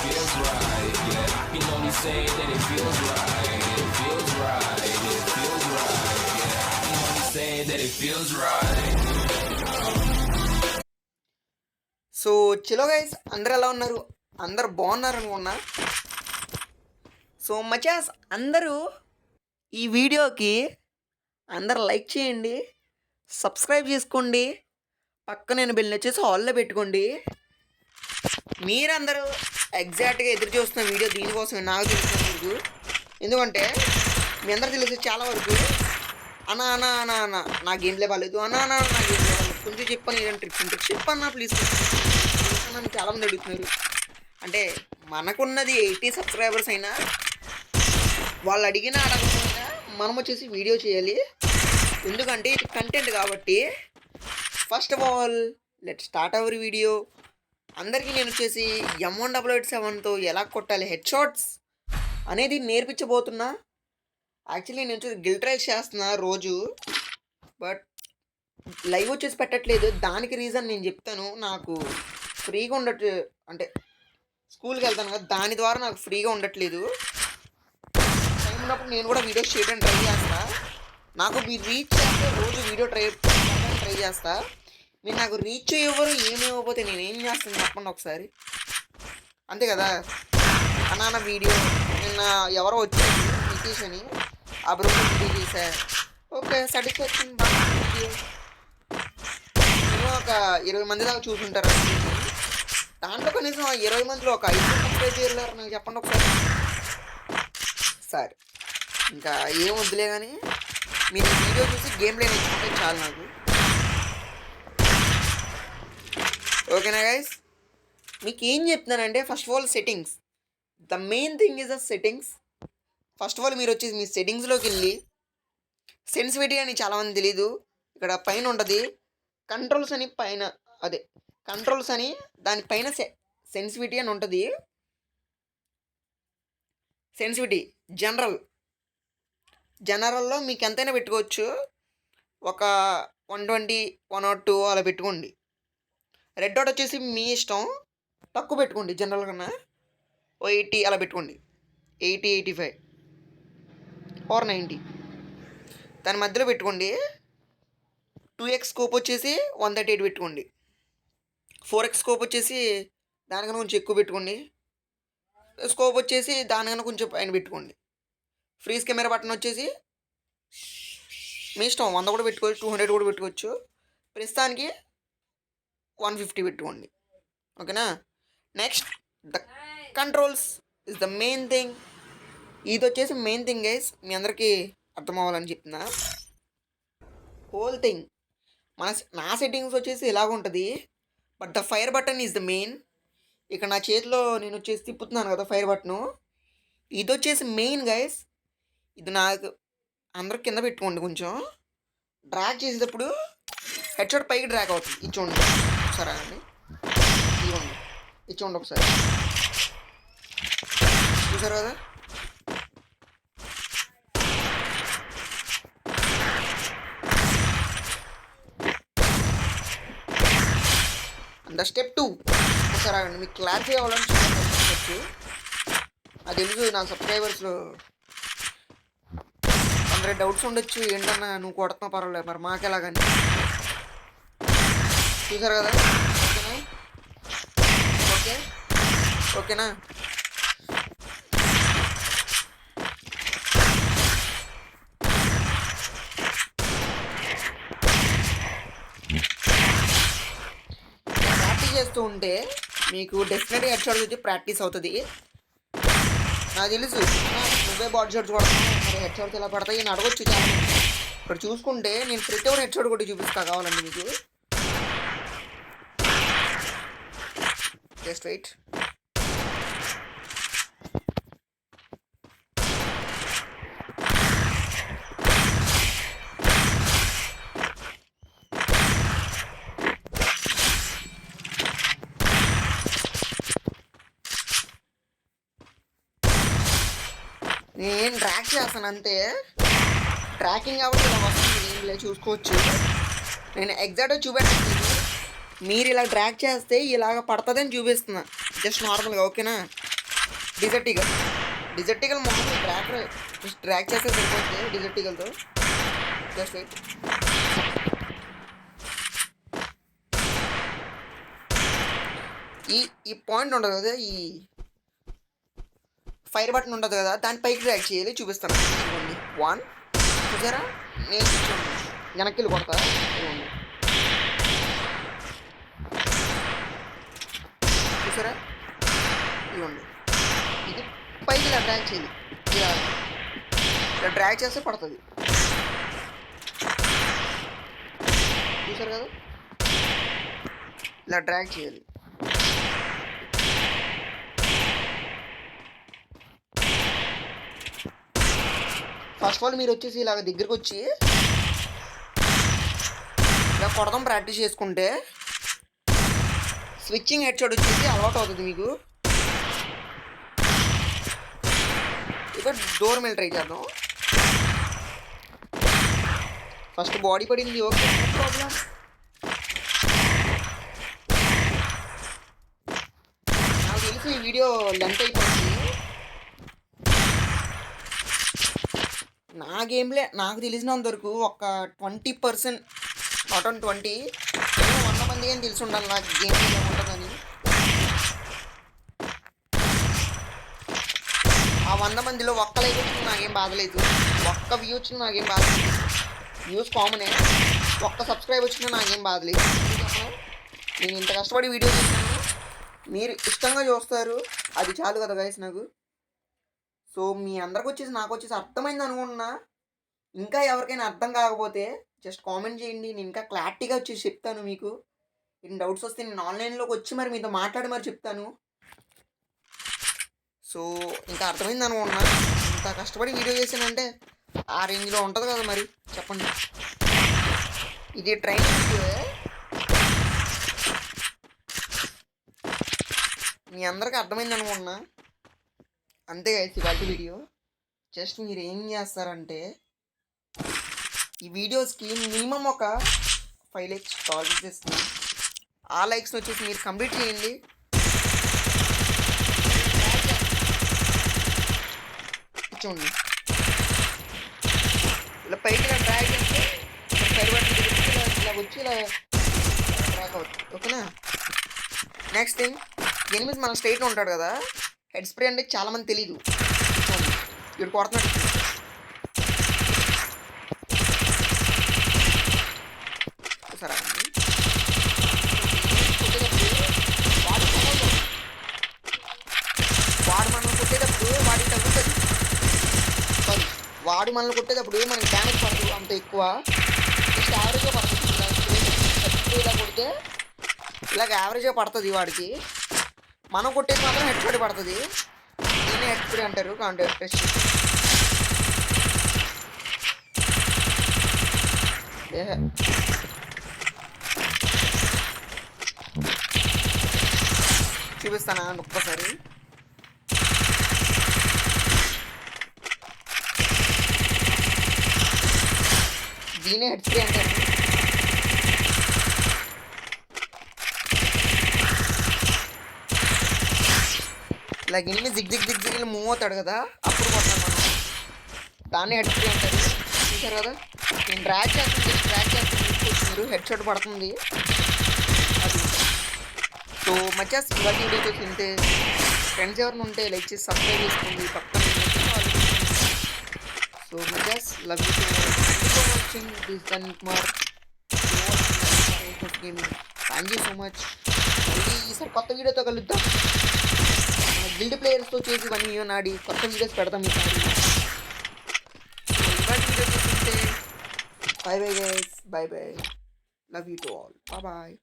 feels right. Yeah, I can only say that it feels right. It feels right. It feels right. Yeah, I can only say that it feels right. So చిలో guys అందరు ఎలా ఉన్నారు అందరు బాగున్నారు అనుకున్నా so మచాస్ అందరూ ఈ వీడియోకి అందరు లైక్ చేయండి సబ్స్క్రైబ్ చేసుకోండి పక్క నేను బిల్ వచ్చేసి హాల్లో పెట్టుకోండి మీరందరూ ఎగ్జాక్ట్గా ఎదురు చూస్తున్న వీడియో దీనికోసమే నాకు తెలిసిన వరకు ఎందుకంటే మీ అందరూ తెలిసి చాలా వరకు అన్నా అనా అన్నా అనా నా గేమ్లే బాగాలేదు అనా అనా నా గేమ్లే బాగాలేదు కొంచెం చెప్పని ఏదైనా ట్రిప్స్ ఉంటే చెప్పన్నా ప్లీజ్ నన్ను చాలామంది అడుగుతున్నారు. అంటే మనకున్నది ఎయిటీ సబ్స్క్రైబర్స్ అయినా వాళ్ళు అడిగిన అడగకుండా మనం వచ్చేసి వీడియో చేయాలి. ఎందుకంటే ఇది కంటెంట్ కాబట్టి first of all let start our video అందరికీ నేను వచ్చేసి ఎం వన్ డబల్ ఎయిట్ సెవెన్తో ఎలా కొట్టాలి హెడ్ షాట్స్ అనేది నేర్పించబోతున్నా. యాక్చువల్లీ నేను వచ్చేసి గిల్ ట్రైల్స్ చేస్తున్నా రోజు. బట్ లైవ్ వచ్చేసి పెట్టట్లేదు. దానికి రీజన్ నేను చెప్తాను. నాకు ఫ్రీగా ఉండట్ అంటే స్కూల్కి వెళ్తాను కదా దాని ద్వారా నాకు ఫ్రీగా ఉండట్లేదు. టైం ఉన్నప్పుడు నేను కూడా వీడియోస్ చేయడానికి ట్రై చేస్తా. నాకు మీరు రీచ్ చేస్తే రోజు వీడియో ట్రై ట్రై చేస్తా. మీరు నాకు రీచ్ ఇవ్వరు ఏమి ఇవ్వకపోతే నేను ఏం చేస్తాను చెప్పండి ఒకసారి. అంతే కదా? అన్న వీడియో నిన్న ఎవరో వచ్చారు నితీష్ అని. ఆ బ్రో చేశా ఓకే సాటిస్ఫాక్షన్ బాగా నేను ఒక ఇరవై మంది దాకా చూసుంటారు దాంట్లో కనీసం ఆ ఇరవై మందిలో ఒక ఐదు సబ్స్క్రైబ్ చేయలేరు నాకు చెప్పండి ఒకసారి. సరే. ఇంకా ఏం వద్దులే కానీ మీరు వీడియో చూసి గేమ్ ప్లే నేర్చుకుంటే చాలు నాకు. ఓకేనా గైస్ మీకు ఏం చెప్తున్నానంటే first of all settings the main thing is a settings first of all మీరు వచ్చేసి మీ సెట్టింగ్స్లోకి వెళ్ళి సెన్సిటివిటీ అని చాలామంది తెలీదు. ఇక్కడ పైన ఉంటుంది. కంట్రోల్స్ అని పైన అదే కంట్రోల్స్ అని దానిపైన సె సెన్సిటివిటీ అని ఉంటుంది. సెన్సిటివిటీ జనరల్ జనరల్లో మీకు ఎంతైనా పెట్టుకోవచ్చు. ఒక one twenty one not two అలా పెట్టుకోండి. రెడ్ డాట్ వచ్చేసి మీ ఇష్టం. తక్కువ పెట్టుకోండి జనరల్ కన్నా. ఓ ఎయిటీ అలా పెట్టుకోండి. Eighty eighty five. Or ninety దాని మధ్యలో పెట్టుకోండి. టూ ఎక్స్ స్కోప్ వచ్చేసి వన్ థర్టీ ఎయిట్ పెట్టుకోండి. ఫోర్ ఎక్స్ స్కోప్ వచ్చేసి దానికన్నా కొంచెం ఎక్కువ పెట్టుకోండి. స్కోప్ వచ్చేసి దానికన్నా కొంచెం పైన పెట్టుకోండి. ఫ్రీజ్ కెమెరా బటన్ వచ్చేసి మీ ఇష్టం. వంద కూడా పెట్టుకోవచ్చు టూ హండ్రెడ్ కూడా పెట్టుకోవచ్చు. ప్రస్తుతానికి వన్ ఫిఫ్టీ పెట్టుకోండి. ఓకేనా? Next the controls is the main thing ఇది వచ్చేసి మెయిన్ థింగ్ గైస్ మీ అందరికీ అర్థం అవ్వాలని చెప్తున్నా. హోల్ థింగ్ మన నా సెట్టింగ్స్ వచ్చేసి ఇలాగ ఉంటుంది but the fire button is the main ఇక్కడ నా చేతిలో నేను వచ్చేసి తిప్పుతున్నాను కదా ఫైర్ బటను ఇది వచ్చేసి మెయిన్ గైస్ ఇది నాకు అందరు కింద పెట్టుకోండి కొంచెం. డ్రాగ్ చేసేటప్పుడు హెడ్ షాట్ పైకి డ్రాగ్ అవుతుంది. ఇది చూడండి. ఒకసారి అండి. ఇవ్వండి ఇది ఒకసారి. చూసారు కదా? And step two. ఒకసారి ఆగండి. మీకు క్లారిఫై అవ్వాలని చెప్పచ్చు అది తెలుసు నా సబ్స్క్రైబర్స్లో అందరి డౌట్స్ ఉండొచ్చు. ఏంటన్నా నువ్వు కొడుతున్నా పర్వాలేదు. మరి మాకెలాగని? చూసారు కదా? ఓకేనా? ఓకే? ఓకేనా? ప్రాక్టీస్ చేస్తూ ఉంటే మీకు డెఫినెట్గా హెడ్ షాట్స్ వచ్చి ప్రాక్టీస్ అవుతుంది. నాకు తెలుసు. నువ్వే బాడీ షాట్స్ కొడతావు. మరి హెడ్ షాట్స్ ఎలా పడతాయి? నేను అడగొచ్చు ఇక్కడ చూసుకుంటే నేను ప్రతి ఒక్కరు హెడ్ షాట్ కొట్టి చూపిస్తా కావాలండి మీకు. జస్ట్ వెయిట్ నేను ట్రాక్ చేస్తాను అంతే ట్రాకింగ్ కాబట్టి ఇలా వస్తుంది నేను ఇలా చూసుకోవచ్చు నేను ఎగ్జాక్ట్గా చూపెట్టలేదు మీరు ఇలా డ్రాక్ చేస్తే ఇలాగ పడుతుందని చూపిస్తున్నా. జస్ట్ నార్మల్గా ఓకేనా డిజర్టిగల్ డిజర్టిగల్ మామూలు ట్రాక్ జస్ట్ డ్రాక్ చేస్తే సరిపోతుంది డిజర్టిగల్తో జస్ట్ వెయిట్ ఈ ఈ పాయింట్ ఉండదు కదా ఈ ఫైర్ బటన్ ఉండదు కదా దాని పైకి చేయాలి చూపిస్తాను. వన్ చూసారా? నేను వెనక్కి వెళ్ళి కొడతా. చూసారా? ఇవ్వండి. ఇది పైకి ఇలా డ్రాగ్ చేయండి. ఇలా. ఇలా డ్రాగ్ చేస్తే పడుతుంది. చూసారు కదా? ఇలా డ్రాగ్ చేయాలి. ఫస్ట్ ఆఫ్ ఆల్ మీరు వచ్చేసి ఇలాగ దగ్గరికి వచ్చి ఇలా కొడదాం ప్రాక్టీస్ చేసుకుంటే స్విచ్చింగ్ హెడ్ షాట్ వచ్చేసి అలవాటు అవుతుంది మీకు. ఇక డోర్ మీద ట్రై చేద్దాం. ఫస్ట్ బాడీ పడింది ఓకే. ప్రాబ్లం నాకు తెలిసి ఈ వీడియో లెంత్ అయిపోయింది. నా గేమ్లే నాకు తెలిసినంత వరకు ఒక twenty percent not on twenty ఉంది అని తెలిసి ఉండాలి నాకు గేమ్ ఉంటుందని ఆ వంద మందిలో ఒక్క లైక్ వచ్చిన నాకేం బాధలేదు. ఒక్క వ్యూ వచ్చిన నాకేం బాధలేదు. వ్యూస్ కామనే ఒక్క సబ్స్క్రైబ్ వచ్చినా నాకేం బాధలేదు. నేను ఇంత కష్టపడి వీడియో చేశాను. మీరు ఇష్టంగా చూస్తారు. అది చాలు కదా గైస్ నాకు. సో మీ అందరికి వచ్చేసి నాకు వచ్చేసి అర్థమైంది అనుకుంటున్నా. ఇంకా ఎవరికైనా అర్థం కాకపోతే జస్ట్ కామెంట్ చేయండి. నేను ఇంకా క్లారిటీగా వచ్చేసి చెప్తాను మీకు. ఇన్ని డౌట్స్ వస్తే నేను ఆన్లైన్లోకి వచ్చి మరి మీతో మాట్లాడి మరి చెప్తాను. సో ఇంకా అర్థమైంది అనుకుంటున్నా. ఇంత కష్టపడి వీడియో చేశానంటే ఆ రేంజ్లో ఉంటుంది కదా మరి. చెప్పండి. ఇది ట్రైన్ మీ అందరికీ అర్థమైంది అనుకుంటున్నా. అంతే కలిసి వాటి వీడియో జస్ట్ మీరు ఏం చేస్తారంటే ఈ వీడియోస్కి మినిమం ఒక ఫైవ్ లైక్స్ కాల్ చేస్తుంది ఆ లైక్స్ వచ్చేసి మీరు కంప్లీట్ చేయండి. చూడండి. ఇలా పైకి ఇలా డ్రాగ్ చేస్తే సైడ్ బటన్ ఇలా వచ్చి ఇలా ట్రాక్ అవుతుంది. ఓకేనా? నెక్స్ట్ థింగ్ ఎనిమిది మన స్టేట్లో ఉంటాడు కదా. హెడ్ స్ప్రే అంటే చాలామంది తెలియదు చూడండి, వీడు కొడుతున్నాడు చూసారా అండి? కొట్టేటప్పుడు వాడు తగలదు. వాడు మనం కొట్టేటప్పుడు వాడికి తగ్గుతుంది సారీ వాడు మనల్ని కొట్టేటప్పుడు మనకి డ్యామేజ్ పడదు అంత ఎక్కువ. జస్ట్ యావరేజ్గా పడుతుంది. ఇలా కొడితే ఇలాగ యావరేజ్గా పడుతుంది వాడికి. మనం కొట్టేది మాత్రం హెడ్ షాట్ పడుతుంది. దీన్ని హెడ్ స్ప్రే అంటారు కాంటే టెస్ట్ చూపిస్తానా ఒక్కసారి దీనే హెడ్ స్ప్రే అంటారు ఇలా గిన్నె జిగ్ జిగ్ దిగ్ జిగ్ మూవ్ అవుతాడు కదా అప్పుడు కొట్టాలి మనం. దాన్ని హెడ్ స్ప్రే అంటారు. చూసారు కదా? నేను డ్రాక్ చేస్తుంది డ్రాక్ చేస్తుంది మీరు హెడ్ షాట్ పడుతుంది. అది. సో మధ్య ఇవాళ వీడియో తింటే ఫ్రెండ్స్ ఎవరిని ఉంటే లైక్ చేసి సబ్స్క్రైబ్ చేసుకోండి. పక్కన సో మధ్య love you. For watching this then thank you so much మళ్ళీ ఈసారి కొత్త వీడియోతో కలుద్దాం మన గిల్డ్ ప్లేయర్స్తో చేసి ఇవన్నీ నాడి కొత్త వీడియోస్ పెడతాం ఈసారి ఇవాళ వీడియో చూస్తుంటే bye bye guys bye bye love you to all bye